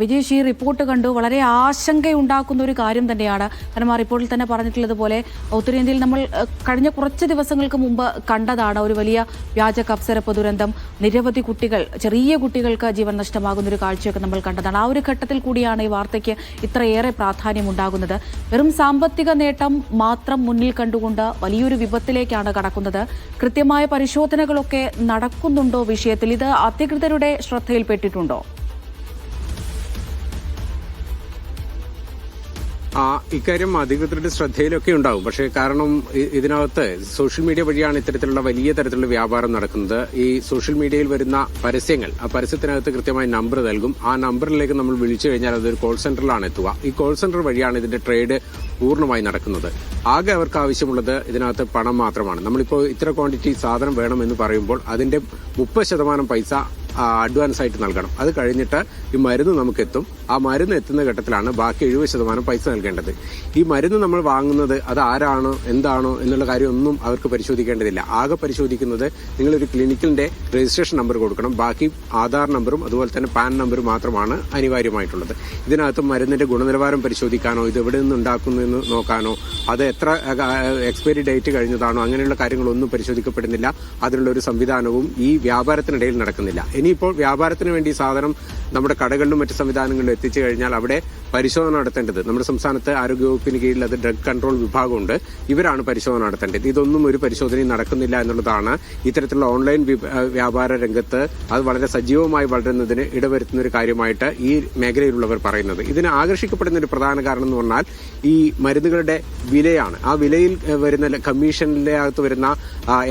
വിജേഷ് ഈ റിപ്പോർട്ട് കണ്ടു. വളരെ ആശങ്കയുണ്ടാക്കുന്ന ഒരു കാര്യം തന്നെയാണ്. കാരണം ആ റിപ്പോർട്ടിൽ തന്നെ പറഞ്ഞിട്ടുള്ളതുപോലെ ഉത്തരേന്ത്യയിൽ നമ്മൾ കഴിഞ്ഞ കുറച്ച് ദിവസങ്ങൾക്ക് മുമ്പ് കണ്ടതാണ് ഒരു വലിയ വ്യാജ കപ്സരപ്പ് ദുരന്തം നിരവധി കുട്ടികൾ ചെറിയ കുട്ടികൾക്ക് ജീവൻ നഷ്ടമാകുന്ന ഒരു കാഴ്ചയൊക്കെ നമ്മൾ കണ്ടതാണ്. ആ ഒരു ഘട്ടത്തിൽ കൂടിയാണ് ഈ വാർത്തയ്ക്ക് ഇത്രയേറെ പ്രാധാന്യം ഉണ്ടാകുന്നത് വെറും സാമ്പത്തിക നേട്ടം മാത്രം മുന്നിൽ കണ്ടുകൊണ്ട് വലിയൊരു വിപത്തിലേക്കാണ് കടക്കുന്നത്. കൃത്യമായ പരിശോധനകളൊക്കെ നടക്കുന്നുണ്ടോ വിഷയത്തിൽ? ഇത് അധികൃതരുടെ ശ്രദ്ധയിൽപ്പെട്ടിട്ടുണ്ടോ? ഇക്കാര്യം അധികൃതരുടെ ശ്രദ്ധയിലൊക്കെ ഉണ്ടാവും. പക്ഷേ കാരണം ഇതിനകത്ത് സോഷ്യൽ മീഡിയ വഴിയാണ് ഇത്തരത്തിലുള്ള വലിയ തരത്തിലുള്ള വ്യാപാരം നടക്കുന്നത്. ഈ സോഷ്യൽ മീഡിയയിൽ വരുന്ന പരസ്യങ്ങൾ ആ പരസ്യത്തിനകത്ത് കൃത്യമായ നമ്പർ നൽകും. ആ നമ്പറിലേക്ക് നമ്മൾ വിളിച്ചു കഴിഞ്ഞാൽ അതൊരു കോൾ സെന്ററിലാണ് എത്തുക. ഈ കോൾ സെന്റർ വഴിയാണ് ഇതിന്റെ ട്രേഡ് പൂർണമായി നടക്കുന്നത്. ആകെ അവർക്ക് ആവശ്യമുള്ളത് ഇതിനകത്ത് പണം മാത്രമാണ്. നമ്മളിപ്പോൾ ഇത്ര ക്വാണ്ടിറ്റി സാധനം വേണം എന്ന് പറയുമ്പോൾ അതിന്റെ മുപ്പത് ശതമാനം പൈസ അഡ്വാൻസ് ആയിട്ട് നൽകണം. അത് കഴിഞ്ഞിട്ട് ഈ മരുന്ന് നമുക്ക് എത്തും ആ മരുന്ന് എത്തുന്ന ഘട്ടത്തിലാണ് ബാക്കി എഴുപത് ശതമാനം പൈസ നൽകേണ്ടത്. ഈ മരുന്ന് നമ്മൾ വാങ്ങുന്നത് അത് ആരാണോ എന്താണോ എന്നുള്ള കാര്യമൊന്നും അവർക്ക് പരിശോധിക്കേണ്ടതില്ല. ആകെ പരിശോധിക്കുന്നത് നിങ്ങളൊരു ക്ലിനിക്കിന്റെ രജിസ്ട്രേഷൻ നമ്പർ കൊടുക്കണം. ബാക്കി ആധാർ നമ്പറും അതുപോലെ തന്നെ പാൻ നമ്പറും മാത്രമാണ് അനിവാര്യമായിട്ടുള്ളത്. ഇതിനകത്ത് മരുന്നിന്റെ ഗുണനിലവാരം പരിശോധിക്കാനോ ഇത് എവിടെ നിന്ന് ഉണ്ടാക്കുന്നു എന്ന് നോക്കാനോ അത് എത്ര എക്സ്പയറി ഡേറ്റ് കഴിഞ്ഞതാണോ അങ്ങനെയുള്ള കാര്യങ്ങളൊന്നും പരിശോധിക്കപ്പെടുന്നില്ല. അതിനുള്ള ഒരു സംവിധാനവും ഈ വ്യാപാരത്തിനിടയിൽ നടക്കുന്നില്ല. ഇനിയിപ്പോൾ വ്യാപാരത്തിന് വേണ്ടി സാധനം നമ്മുടെ കടകളിലും മറ്റ് സംവിധാനങ്ങളിലും എത്തിച്ചു കഴിഞ്ഞാൽ അവിടെ പരിശോധന നടത്തേണ്ടത്. നമ്മുടെ സംസ്ഥാനത്ത് ആരോഗ്യവകുപ്പിന് കീഴിൽ അത് ഡ്രഗ് കൺട്രോൾ വിഭാഗമുണ്ട്. ഇവരാണ് പരിശോധന നടത്തേണ്ടത്. ഇതൊന്നും ഒരു പരിശോധനയും നടക്കുന്നില്ല എന്നുള്ളതാണ് ഇത്തരത്തിലുള്ള ഓൺലൈൻ വ്യാപാര രംഗത്ത് അത് വളരെ സജീവമായി വളരുന്നതിന് ഇടവരുത്തുന്ന ഒരു കാര്യമായിട്ട് ഈ മേഖലയിലുള്ളവർ പറയുന്നത്. ഇതിന് ആകർഷിക്കപ്പെടുന്ന ഒരു പ്രധാന കാരണം എന്ന് പറഞ്ഞാൽ ഈ മരുന്നുകളുടെ വിലയാണ്. ആ വിലയിൽ വരുന്ന കമ്മീഷനിലെ അകത്ത് വരുന്ന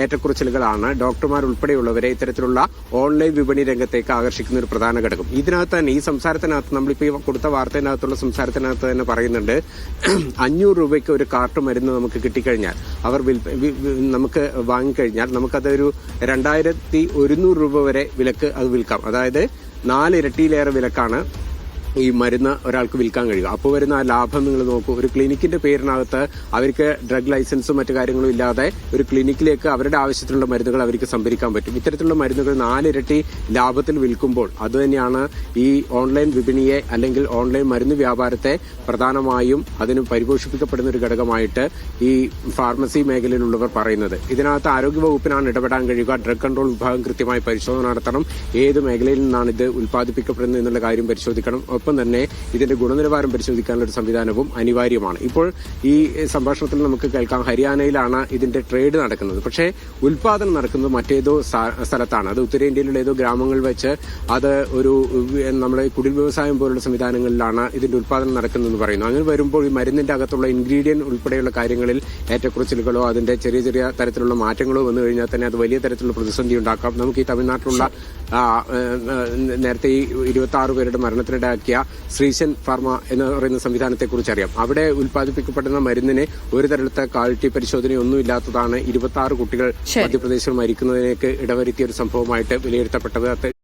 ഏറ്റക്കുറച്ചിലുകളാണ് ഡോക്ടർമാർ ഉൾപ്പെടെയുള്ളവരെ ഇത്തരത്തിലുള്ള ഓൺലൈൻ വിപണി രംഗത്തേക്ക് ആകർഷിക്കുന്ന ഒരു പ്രധാന ഘടകം. ഇതിനകത്ത് തന്നെ ഈ സംസാരത്തിനകത്ത് നമ്മളിപ്പോൾ ഈ കൊടുത്ത വാർത്തയിനകത്തുള്ള സംസാരത്തിനകത്ത് തന്നെ പറയുന്നുണ്ട് അഞ്ഞൂറ് രൂപയ്ക്ക് ഒരു കാർട്ട് മരുന്ന് നമുക്ക് കിട്ടിക്കഴിഞ്ഞാൽ അവർ നമുക്ക് വാങ്ങിക്കഴിഞ്ഞാൽ നമുക്കതൊരു രണ്ടായിരത്തി ഒരുന്നൂറ് രൂപ വരെ വിലക്ക് അത് വിൽക്കാം. അതായത് നാലിരട്ടിയിലേറെ വിലക്കാണ് ഈ മരുന്ന് ഒരാൾക്ക് വിൽക്കാൻ കഴിയുക അപ്പോൾ വരുന്ന ആ ലാഭം നിങ്ങൾ നോക്കൂ. ഒരു ക്ലിനിക്കിന്റെ പേരിനകത്ത് അവർക്ക് ഡ്രഗ് ലൈസൻസും മറ്റു കാര്യങ്ങളും ഇല്ലാതെ ഒരു ക്ലിനിക്കിലേക്ക് അവരുടെ ആവശ്യത്തിനുള്ള മരുന്നുകൾ അവർക്ക് സംഭരിക്കാൻ പറ്റും. ഇത്തരത്തിലുള്ള മരുന്നുകൾ നാലിരട്ടി ലാഭത്തിൽ വിൽക്കുമ്പോൾ അതുതന്നെയാണ് ഈ ഓൺലൈൻ വിപണിയെ അല്ലെങ്കിൽ ഓൺലൈൻ മരുന്ന് വ്യാപാരത്തെ പ്രധാനമായും അതിന് പരിപോഷിപ്പിക്കപ്പെടുന്ന ഒരു ഘടകമായിട്ട് ഈ ഫാർമസി മേഖലയിലുള്ളവർ പറയുന്നത്. ഇതിനകത്ത് ആരോഗ്യവകുപ്പിനാണ് ഇടപെടാൻ കഴിയുക. ഡ്രഗ് കൺട്രോൾ വിഭാഗം കൃത്യമായി പരിശോധന നടത്തണം. ഏത് മേഖലയിൽ നിന്നാണ് ഇത് ഉൽപ്പാദിപ്പിക്കപ്പെടുന്നത് എന്നുള്ള കാര്യം പരിശോധിക്കണം. ഒപ്പം തന്നെ ഇതിന്റെ ഗുണനിലവാരം പരിശോധിക്കാനുള്ള ഒരു സംവിധാനവും അനിവാര്യമാണ്. ഇപ്പോൾ ഈ സംഭാഷണത്തിൽ നമുക്ക് കേൾക്കാം ഹരിയാനയിലാണ് ഇതിന്റെ ട്രേഡ് നടക്കുന്നത്. പക്ഷേ ഉൽപാദനം നടക്കുന്നത് മറ്റേതോ സ്ഥലത്താണ്. അത് ഉത്തരേന്ത്യയിലുള്ള ഏതോ ഗ്രാമങ്ങൾ വെച്ച് അത് ഒരു നമ്മുടെ കുടിൽ വ്യവസായം പോലുള്ള സംവിധാനങ്ങളിലാണ് ഇതിന്റെ ഉൽപാദനം നടക്കുന്നതെന്ന് പറയുന്നു. അങ്ങനെ വരുമ്പോൾ ഈ മരുന്നിന്റെ അകത്തുള്ള ഇൻഗ്രീഡിയന്റ് ഉൾപ്പെടെയുള്ള കാര്യങ്ങളിൽ ഏറ്റക്കുറച്ചിലുകളോ അതിന്റെ ചെറിയ ചെറിയ തരത്തിലുള്ള മാറ്റങ്ങളോ വന്നു കഴിഞ്ഞാൽ തന്നെ അത് വലിയ തരത്തിലുള്ള പ്രതിസന്ധി ഉണ്ടാക്കാം. നമുക്ക് ഈ തമിഴ്നാട്ടിലുള്ള നേരത്തെ ഈ ഇരുപത്തി ആറ് പേരുടെ മരണത്തിനിടയാക്കിയ ശ്രീശൻ ഫാർമ എന്ന് പറയുന്ന സംവിധാനത്തെക്കുറിച്ച് അറിയാം അവിടെ ഉൽപ്പാദിപ്പിക്കപ്പെടുന്ന മരുന്നിന് ഒരു തരത്തിലത്തെ ക്വാളിറ്റി പരിശോധനയൊന്നും ഇല്ലാത്തതാണ് ഇരുപത്തി ആറ് കുട്ടികൾ. മധ്യപ്രദേശിൽ മരിക്കുന്നതിലേക്ക് ഇടവരുത്തിയ ഒരു സംഭവമായിട്ട് വിലയിരുത്തപ്പെട്ടത്.